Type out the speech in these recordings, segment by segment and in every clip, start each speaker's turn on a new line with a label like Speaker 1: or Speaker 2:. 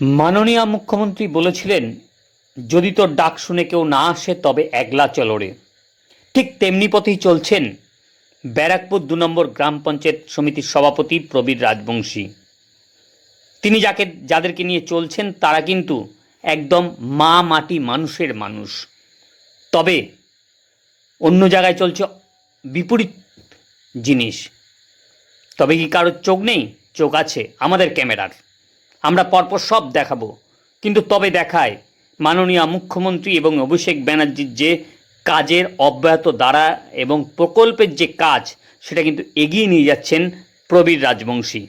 Speaker 1: মাননীয় মুখ্যমন্ত্রী বলেছিলেন, যদি তোর ডাক শুনে কেউ না আসে, তবে একলা চলরে ঠিক তেমনি পথেই চলছেন ব্যারাকপুর দু নম্বর গ্রাম পঞ্চায়েত সমিতির সভাপতি প্রবীর রাজবংশী। তিনি যাকে, যাদেরকে নিয়ে চলছেন, তারা কিন্তু একদম মা মাটি মানুষের মানুষ। তবে অন্য জায়গায় চলছে বিপরীত জিনিস। তবে কি কারোর চোখ নেই? চোখ আছে আমাদের ক্যামেরার। আমরা পরপর সব দেখাবো। কিন্তু তবে দেখায়, মাননীয় মুখ্যমন্ত্রী এবং অভিষেক ব্যানার্জির যে কাজের অব্যাহত দ্বারা এবং প্রকল্পের যে কাজ, সেটা কিন্তু এগিয়ে নিয়ে যাচ্ছেন প্রবীর রাজবংশী।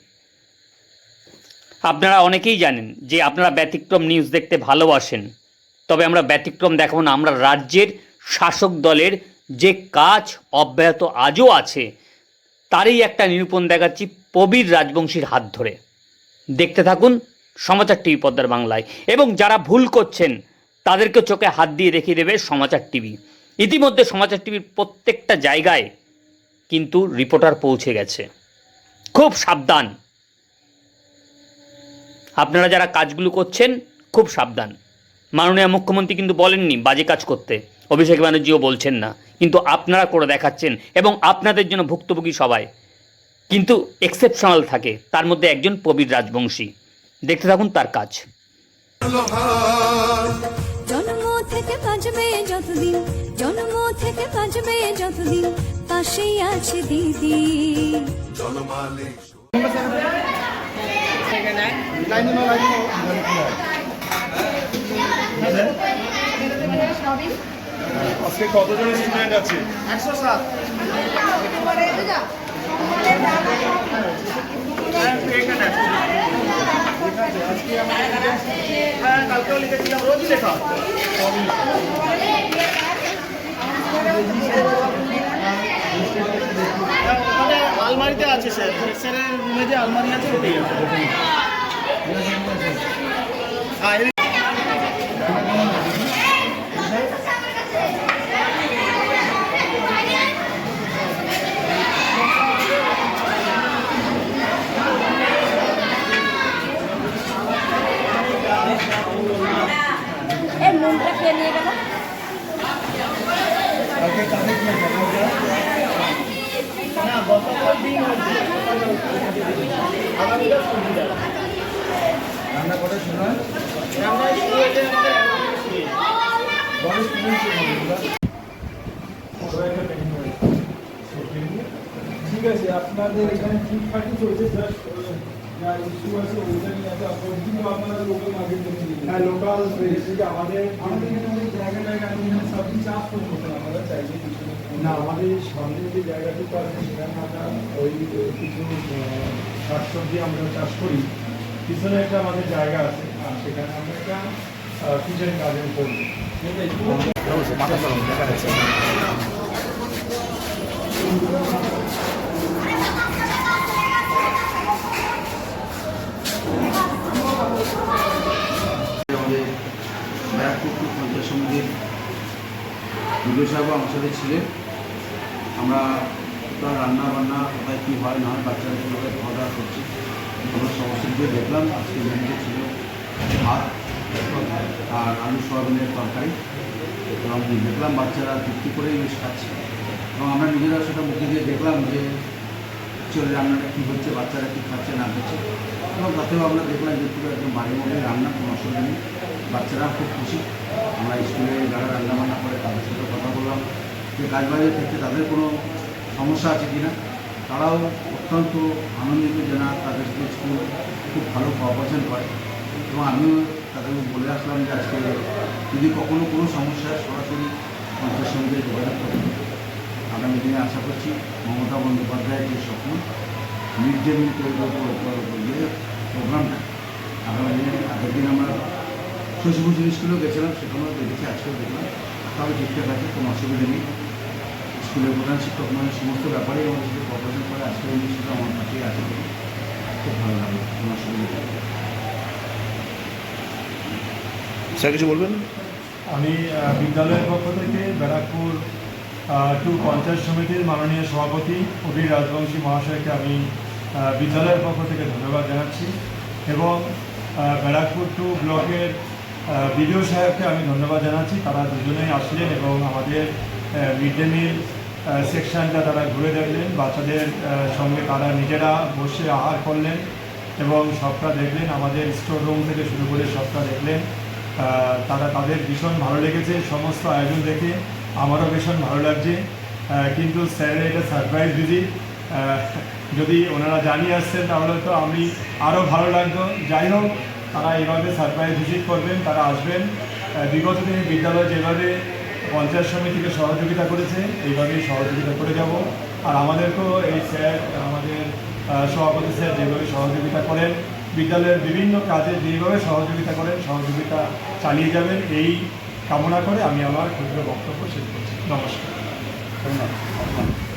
Speaker 1: আপনারা অনেকেই জানেন যে আপনারা ব্যতিক্রম নিউজ দেখতে ভালোবাসেন। তবে আমরা ব্যতিক্রম দেখাবো না, আমরা রাজ্যের শাসক দলের যে কাজ অব্যাহত আজও আছে, তারই একটা নিরূপণ দেখাচ্ছি প্রবীর রাজবংশীর হাত ধরে। দেখতে থাকুন সমাচার টিভি পদ্মার বাংলায়। এবং যারা ভুল করছেন তাদেরকে চোখে হাত দিয়ে দেখিয়ে দেবে সমাচার টিভি। ইতিমধ্যে সমাচার টিভির প্রত্যেকটা জায়গায় কিন্তু রিপোর্টার পৌঁছে গেছে। খুব সাবধান। আপনারা যারা কাজগুলো করছেন, খুব সাবধান। মাননীয় মুখ্যমন্ত্রী কিন্তু বলেননি বাজে কাজ করতে। অভিষেক ব্যানার্জিও বলছেন না। কিন্তু আপনারা করে দেখাচ্ছেন এবং আপনাদের জন্য ভুক্তভোগী সবাই। কিন্তু এক্সেপশনাল থাকে। তার মধ্যে একজন প্রবীর রাজবংশী। দেখতে থাকুন তার কাজ।
Speaker 2: জন্ম থেকে বাজবে যতদিন জন্ম থেকে বাজবে যতদিন পাশেই আছে দিদি।
Speaker 3: আজকে কতজন স্টুডেন্ট আছে? কালকেও লিখেছিলাম রোজই লেখা ওখানে আলমারিতে আছে স্যার। স্যারের রুমে যে আলমারি আছে, ওটাই আছে। হ্যাঁ
Speaker 2: নিয়ে গেল।
Speaker 4: রান্না
Speaker 3: সময়।
Speaker 5: ঠিক আছে আপনাদের এখানে ঠিকঠাকই চলছে জাস্ট যা আমাদের আমাদের এখানে চাষ করতে আমরা চাইলে কিছু
Speaker 4: না আমাদের সেখানে আমরা ওই কিছু শাকসবজি আমরা চাষ করি পিছনে একটা আমাদের জায়গা আছে আর সেখানে আমরা একটা কিচেন গার্ডেন করব
Speaker 6: ব্যারাকপুর পঞ্চায়েত সমিতির বিডিও সাহেব আমার সাথে ছিলেন। আমরা কোথাও রান্না বান্না, কোথায় কী হয় না হয় বাচ্চাদের কীভাবে খাওয়া দাওয়া করছি। আমরা সমস্ত দিয়ে দেখলাম, আজকে মেনুতে ছিল ভাত, আর আলু সোয়াবিনের তরকারি। এবং দেখলাম বাচ্চারা তৃপ্তি করেই বেশ খাচ্ছে। এবং আমরা নিজেরা সেটা মুখে দিয়ে দেখলাম যে চলে রান্নাটা কী হচ্ছে, বাচ্চারা কী খাচ্ছে, না খাচ্ছে। এবং তাতেও আমরা দেখলাম যে পুরো একদম বাড়ির মধ্যে রান্না, কোনো অসুবিধা নেই। বাচ্চারা খুব খুশি। আমরা স্কুলে যারা রান্না বান্না করে, তাদের সাথে কথা বললাম যে কাজ বাজের ক্ষেত্রে তাদের কোনো সমস্যা আছে কি না তারাও অত্যন্ত আনন্দিত যে না, তাদের স্কুল খুব ভালো কোঅপারেশন করে। এবং আমিও তাদেরকে বলে আসলাম যে আজকে যদি কখনো কোনো সমস্যা সরাসরি পঞ্চায়েত সমিতিতে যোগাযোগ করতে আগামী দিনে আশা করছি মমতা বন্দ্যোপাধ্যায়ের যে স্বপ্ন মিড ডে মিল প্রোগ্রামটা আগামী দিনে আগের দিন আমরা শশীভূষণ স্কুলেও গেছিলাম সেখানেও দেখেছি আজকেও দেখলাম। তবে ঠিকঠাক আছে কোনো অসুবিধা নেই। স্কুলের প্রধান শিক্ষক মানে সমস্ত ব্যাপারেই আমাদের সাথে কোঅপারেশন করে আজকে এই জিনিসটা আমার কাছেই আছে খুব ভালো লাগে কোনো অসুবিধা নেই।
Speaker 3: স্যার কিছু বলবেন?
Speaker 5: আমি বিদ্যালয়ের পক্ষ থেকে ব্যারাকপুর টু পঞ্চায়েত সমিতির মাননীয় সভাপতি অভির রাজবংশী মহাশয়কে আমি বিদ্যালয়ের পক্ষ থেকে ধন্যবাদ জানাচ্ছি এবং
Speaker 4: ব্যারাকপুর টু ব্লকের বিডিও সাহেবকে আমি ধন্যবাদ জানাচ্ছি। তারা দুজনেই আসলেন এবং আমাদের মিড ডে মিল সেকশনটা তারা ঘুরে দেখলেন। বাচ্চাদের সঙ্গে তারা নিজেরা বসে আহার করলেন এবং সবটা দেখলেন। আমাদের স্টোর রুম থেকে শুরু করে সবটা দেখলেন। তারা তাদের ভীষণ ভালো লেগেছে। সমস্ত আয়োজন দেখে আমারও ভীষণ ভালো লাগছে। কিন্তু স্যারের এটা সারপ্রাইজ ভিজিট যদি ওনারা জানিয়ে আসছেন তাহলে তো আমি আরও ভালো লাগতো। যাই হোক, তারা এইভাবে সারপ্রাইজ ভিজিট করবেন, তারা আসবেন। বিগত দিনে বিদ্যালয় যেভাবে পঞ্চায়েত সমিতিকে সহযোগিতা করেছে, এইভাবেই সহযোগিতা করে যাব। আর আমাদেরকেও এই স্যার, আমাদের সভাপতি স্যার যেভাবে সহযোগিতা করেন, বিদ্যালয়ের বিভিন্ন কাজে যেভাবে সহযোগিতা করেন, সহযোগিতা চালিয়ে যাবেন, এই কামনা করে আমি আমার ক্ষুদ্র বক্তব্য শেষ করছি। নমস্কার।
Speaker 6: ধন্যবাদ।